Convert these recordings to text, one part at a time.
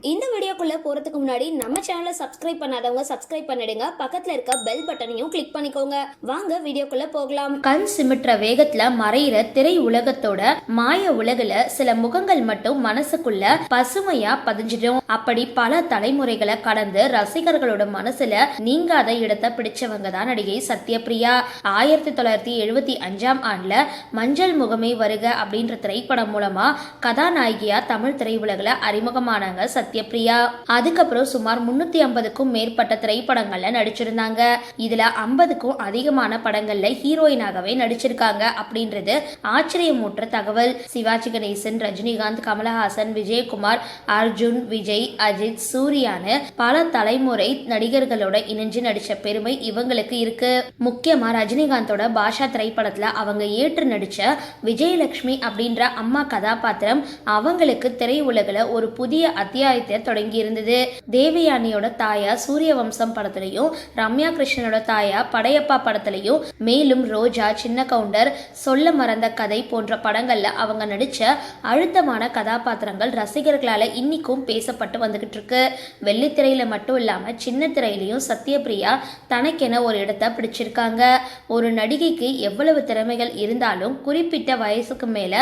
இந்த வீடியோக்குள்ளே போறதுக்கு முன்னாடி நம்ம சேனலை சப்ஸ்கிரைப் பண்ணாதவங்க சப்ஸ்கிரைப் பண்ணிடுங்க. பக்கத்தில் இருக்க பெல் பட்டனையும் கிளிக் பண்ணிக்கோங்க. வாங்க வீடியோக்குள்ளே போகலாம். கண் சிமிட்டுற வேகத்தில் மறையிற திரை உலகத்தோட மாய உலகில் சில முகங்கள் மட்டும் மனசுக்குள்ள பசுமையா பதிஞ்சிடும். அப்படி பல தலைமுறைகளை கடந்து ரசிகர்களோட மனசுல நீங்காத இடத்தை பிடிச்சவங்க தான் நடிகை சத்யபிரியா. ஆயிரத்தி தொள்ளாயிரத்தி எழுபத்தி அஞ்சாம் ஆண்டுல மஞ்சள் முகமே வருக அப்படின்ற திரைப்படம் மூலமா கதாநாயகியா தமிழ் திரையுலகில் அறிமுகமானாங்க சத்யபிரியா. அதுக்கப்புறம் சுமார் முன்னூத்தி ஐம்பதுக்கும் மேற்பட்ட திரைப்படங்கள்ல நடிச்சிருந்தாங்க. இதுல ஐம்பதுக்கும் அதிகமான படங்கள்ல ஹீரோயினாகவே நடிச்சிருக்காங்க அப்படின்றது ஆச்சரியமூற்ற தகவல். சிவாஜி கணேசன் ரஜினிகாந்த் கமலஹாசன் விஜயகுமார் அர்ஜுன் விஜய் அஜித் சூர்யான்னு பல தலைமுறை நடிகர்களோட இணைஞ்சு நடிச்ச பெருமை இவங்களுக்கு இருக்கு. முக்கியமா ரஜினிகாந்தோட பாஷா திரைப்படத்துல அவங்க ஏற்று நடிச்ச விஜயலட்சுமி அப்படின்ற அம்மா கதாபாத்திரம் அவங்களுக்கு திரையுலகில் ஒரு புதிய அத்தியாயத்தை தொடங்கி இருந்தது. தேவயானியோட தாயா சூரிய வம்சம் படத்துலையும் ரம்யா கிருஷ்ணனோட தாயா படையப்பா படத்துலையும் மேலும் ரோஜா சின்ன கவுண்டர் சொல்ல மறந்த கதை போன்ற படங்கள்ல அவங்க நடிச்ச அழுத்தமான கதாபாத்திரங்கள் ரசிகர்களால இன்னிக்கும் பேசப்பட்டு வந்துகிட்டு இருக்கு வெள்ளித்திரையில மட்டும் இல்லாம சின்ன திரையிலையும் சத்யபிரியா தனக்கென ஒரு இடத்தை பிடிச்சிருக்காங்க. ஒரு நடிகைக்கு எவ்வளவு திறமைகள் இருந்தாலும் குறிப்பிட்ட வயசுக்கு மேல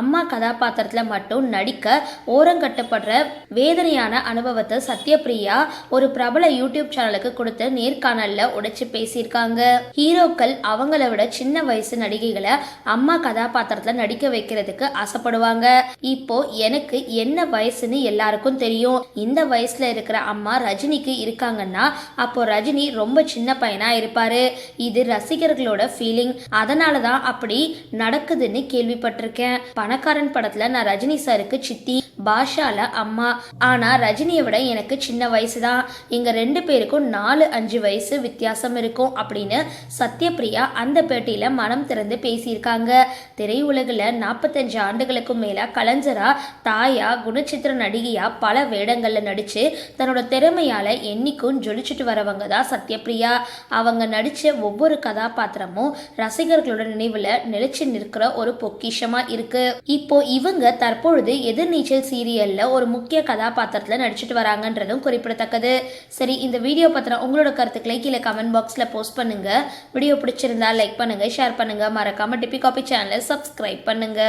அம்மா கதாபாத்திரத்துல மட்டும் நடிக்க ஓரங்கட்டப்படுற வேதனையான அனுபவத்தை சத்யபிரியா ஒரு பிரபல யூடியூப் சேனலுக்கு கொடுத்த நேர்காணல்ல உடைச்சு பேசியிருக்காங்க. ஹீரோக்கள் அவங்கள விட சின்ன வயசு நடிகைகளை அம்மா கதாபாத்திரத்துல நடிக்க வைக்கிறதுக்கு ஆசைப்படுவாங்க. இப்போ எனக்கு என்ன வயசுன்னு எல்லாருக்கும் தெரியும். இந்த வயசுல இருக்கிற அம்மா ரஜினிக்கு இருக்காங்கன்னா அப்போ ரஜினி ரொம்ப சின்ன பையனா இருப்பாரு. இது ரசிகர்களோட ஃபீலிங் அதனால தான் அப்படி நடக்குதுன்னு கேள்விப்பட்டிருக்கேன். பணக்காரன் படத்துல நான் ரஜினி சாருக்கு சித்தி. பாஷால அம்மா. ஆனா ரஜினியை விட எனக்கு சின்ன வயசு தான் எங்க ரெண்டு பேருக்கும் நாலு அஞ்சு வயசு வித்தியாசம் இருக்கும் அப்படின்னு சத்யபிரியா அந்த பேட்டியில மனம் திறந்து பேசியிருக்காங்க. திரையுலகில் நாற்பத்தஞ்சு ஆண்டுகளுக்கும் மேல கலைஞரா தாயா குணச்சித்திர நடிகையா பல வேடங்கள்ல நடிச்சு தன்னோட திறமையால என்னைக்கும் ஜொலிச்சுட்டு வரவங்க தான் சத்யபிரியா அவங்க நடிச்ச ஒவ்வொரு கதாபாத்திரமும் ரசிகர்களோட நினைவுல நிலைச்சு நிற்கிற ஒரு பொக்கிஷமா இருக்கு. இப்போ இவங்க தற்பொழுது எதிர்நீச்சல் சீரியல்ல ஒரு முக்கிய கதாபாத்திரத்தில் நடிச்சிட்டு வராங்கன்றதும் குறிப்பிடத்தக்கது. சரி இந்த வீடியோ பத்திரம் உங்களோட கருத்துக்களை கீழே கமெண்ட் பாக்ஸ்ல போஸ்ட் பண்ணுங்க. வீடியோ பிடிச்சிருந்தா லைக் பண்ணுங்க ஷேர் பண்ணுங்க. மறக்காம டிபி காபி சேனலை சப்ஸ்கிரைப் பண்ணுங்க.